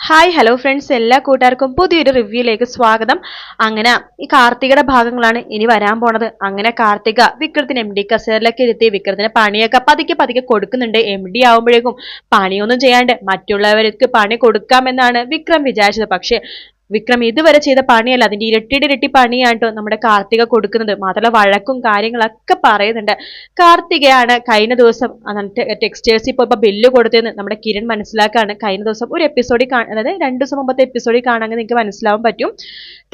Hi hello friends എല്ലാ കൂട്ടുകാർക്കും പുതിയൊരു റിവ്യൂയിലേക്ക് സ്വാഗതം. അങ്ങനെ ഈ കാർത്തികയുടെ ഭാഗങ്ങളാണ് ഇനി വരാൻ പോണത്. അങ്ങനെ കാർത്തിക വിക്രത്തിന് എം ഡി കസേറിലൊക്കെ ഇരുത്തി വിക്രത്തിന് പണിയൊക്കെ പതുക്കെ പതുക്കെ കൊടുക്കുന്നുണ്ട്. എം ഡി ആവുമ്പോഴേക്കും പണിയൊന്നും ചെയ്യാണ്ട് മറ്റുള്ളവർക്ക് പണി കൊടുക്കാമെന്നാണ് വിക്രം വിചാരിച്ചത്. പക്ഷെ വിക്രം ഇതുവരെ ചെയ്ത പണിയല്ല. അതിന്റെ ഇരട്ടിയുടെ ഇരട്ടി പണിയാണ് കേട്ടോ നമ്മുടെ കാർത്തിക കൊടുക്കുന്നത്. മാത്രമല്ല വഴക്കും കാര്യങ്ങളൊക്കെ പറയുന്നുണ്ട്. കാർത്തികയാണ് കഴിഞ്ഞ ദിവസം ടെക്സ്റ്റൈൽസിൽ പോയപ്പോ ബില്ല് കൊടുത്തതെന്ന് നമ്മുടെ കിരൺ മനസ്സിലാക്കാണ്. കഴിഞ്ഞ ദിവസം ഒരു എപ്പിസോഡിൽ അതായത് രണ്ട് ദിവസം മുമ്പത്തെ എപ്പിസോഡിൽ കാണാമെങ്കിൽ നിങ്ങൾക്ക് മനസ്സിലാവാൻ പറ്റും.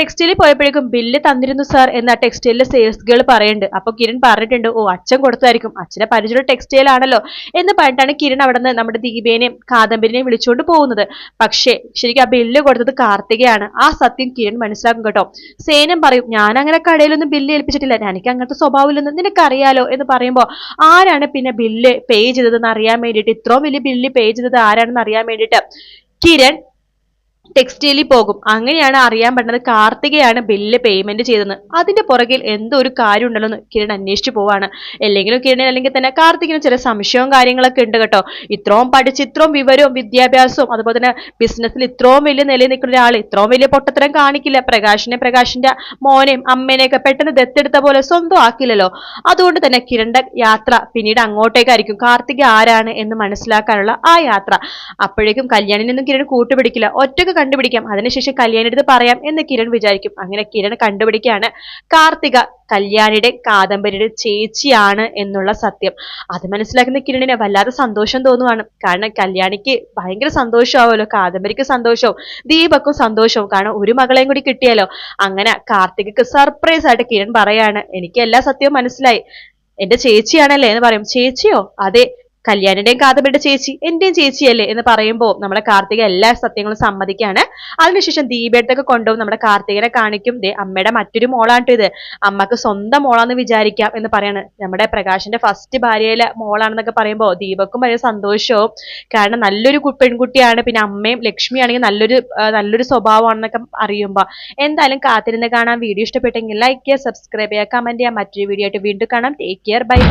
ടെക്സ്റ്റൈലിൽ പോയപ്പോഴേക്കും ബില്ല് തന്നിരുന്നു സാർ എന്ന ടെക്സ്റ്റൈലിലെ സെയിൽസ് ഗേൾ പറയുന്നുണ്ട്. അപ്പൊ കിരൺ പറഞ്ഞിട്ടുണ്ട് ഓ അച്ഛൻ കൊടുത്തായിരിക്കും അച്ഛനെ പരിചയമുള്ള ടെക്സ്റ്റൈൽ ആണല്ലോ എന്ന് പറഞ്ഞിട്ടാണ് കിരൺ അവിടെ നിന്ന് നമ്മുടെ ദീപേനെയും കാദംബരിനെയും വിളിച്ചുകൊണ്ട് പോകുന്നത്. പക്ഷേ ശരിക്കും ആ ബില്ല് കൊടുത്തത് കാർത്തികയാണ്. ആ സത്യം കിരൺ മനസ്സിലാക്കും കേട്ടോ. സേനം പറയും ഞാൻ അങ്ങനെ കടയിലൊന്നും ബില്ല് ഏൽപ്പിച്ചിട്ടില്ല. എനിക്ക് അങ്ങനത്തെ സ്വഭാവമില്ലെന്ന് നിനക്കറിയാലോ? എന്ന് പറയുമ്പോൾ ആരാണ് പിന്നെ ബില്ല് പേ ചെയ്തതെന്ന് അറിയാൻ വേണ്ടിയിട്ട്? ഇത്രയും വലിയ ബില്ല് പേ ചെയ്തത് ആരാണെന്ന് അറിയാൻ വേണ്ടിയിട്ട്? കിരൺ ടെക്സ്റ്റൈലിൽ പോകും. അങ്ങനെയാണ് അറിയാൻ പറ്റുന്നത് കാർത്തികയാണ് ബില്ല് പേയ്മെന്റ് ചെയ്തത് അതിന്റെ പുറകിൽ എന്തോ ഒരു കാര്യം ഉണ്ടല്ലോ എന്ന് കിരൺ അന്വേഷിച്ചു പോവാണ്. അല്ലെങ്കിലും കിരൺ അല്ലെങ്കിൽ തന്നെ കാർത്തികിന് ചില സംശയവും കാര്യങ്ങളൊക്കെ ഉണ്ട് കേട്ടോ. ഇത്രയും പഠിച്ച് ഇത്രയും വിവരവും വിദ്യാഭ്യാസവും അതുപോലെ തന്നെ ബിസിനസ്സിൽ ഇത്രയും വലിയ നിലയിൽ നിൽക്കുന്ന ഒരാൾ ഇത്രയും വലിയ പൊട്ടത്തരം കാണിക്കില്ല. പ്രകാശിനെ പ്രകാശിന്റെ മോനെയും അമ്മേനെയൊക്കെ പെട്ടെന്ന് ദത്തെടുത്ത പോലെ സ്വന്തം ആക്കില്ലല്ലോ അതുകൊണ്ട് തന്നെ കിരണ്ട യാത്ര പിന്നീട് അങ്ങോട്ടേക്കായിരിക്കും. കാർത്തിക ആരാണ് എന്ന് മനസ്സിലാക്കാനുള്ള ആ യാത്ര. അപ്പോഴേക്കും കല്യാണിനൊന്നും കിരൺ കൂട്ടുപിടിക്കില്ല. ഒറ്റയ്ക്ക് കണ്ടുപിടിക്കാം. അതിനുശേഷം കല്യാണിയുടെ പറയാം എന്ന് കിരൺ വിചാരിക്കും. അങ്ങനെ കിരൺ കണ്ടുപിടിക്കുകയാണ്. കാർത്തിക കല്യാണിയുടെ കാദംബരിയുടെ ചേച്ചിയാണ് എന്നുള്ള സത്യം. അത് മനസ്സിലാക്കുന്ന കിരണിന് വല്ലാതെ സന്തോഷം തോന്നുവാണ്. കാരണം കല്യാണിക്ക് ഭയങ്കര സന്തോഷമാവുമല്ലോ. കാദംബരിക്ക് സന്തോഷവും ദീപക്കും സന്തോഷവും. കാരണം ഒരു മകളെയും കൂടി കിട്ടിയാലോ? അങ്ങനെ കാർത്തികക്ക് സർപ്രൈസ് ആയിട്ട് കിരൺ പറയാണ് എനിക്ക് എല്ലാ സത്യവും മനസ്സിലായി. എന്റെ ചേച്ചിയാണല്ലേ? എന്ന് പറയും. ചേച്ചിയോ? അതെ. കല്യാണിന്റെയും കാതബിയുടെ ചേച്ചി എന്റെയും ചേച്ചിയല്ലേ എന്ന് പറയുമ്പോൾ നമ്മുടെ കാർത്തിക എല്ലാ സത്യങ്ങളും സമ്മതിക്കാണ്. അതിനുശേഷം ദീപേട്ടൊക്കെ കൊണ്ടുപോകും. നമ്മുടെ കാർത്തികനെ കാണിക്കും. ദേ അമ്മയുടെ മറ്റൊരു മോളാണ് ഇത്. അമ്മയ്ക്ക് സ്വന്തം മോളാന്ന് വിചാരിക്കാം എന്ന് പറയാണ്. നമ്മുടെ പ്രകാശിന്റെ ഫസ്റ്റ് ഭാര്യയിലെ മോളാണെന്നൊക്കെ പറയുമ്പോൾ ദീപക്കും വലിയ സന്തോഷവും. കാരണം നല്ലൊരു പെൺകുട്ടിയാണ്. പിന്നെ അമ്മയും ലക്ഷ്മിയാണെങ്കിൽ നല്ലൊരു നല്ലൊരു സ്വഭാവമാണെന്നൊക്കെ അറിയുമ്പോൾ എന്തായാലും കാത്തിരുന്ന് കാണാൻ വീഡിയോ ഇഷ്ടപ്പെട്ടെങ്കിൽ ലൈക്ക് ചെയ്യുക സബ്സ്ക്രൈബ് ചെയ്യുക കമന്റ് ചെയ്യുക. മറ്റൊരു വീഡിയോ ആയിട്ട് വീണ്ടും കാണാം. Take care bye bye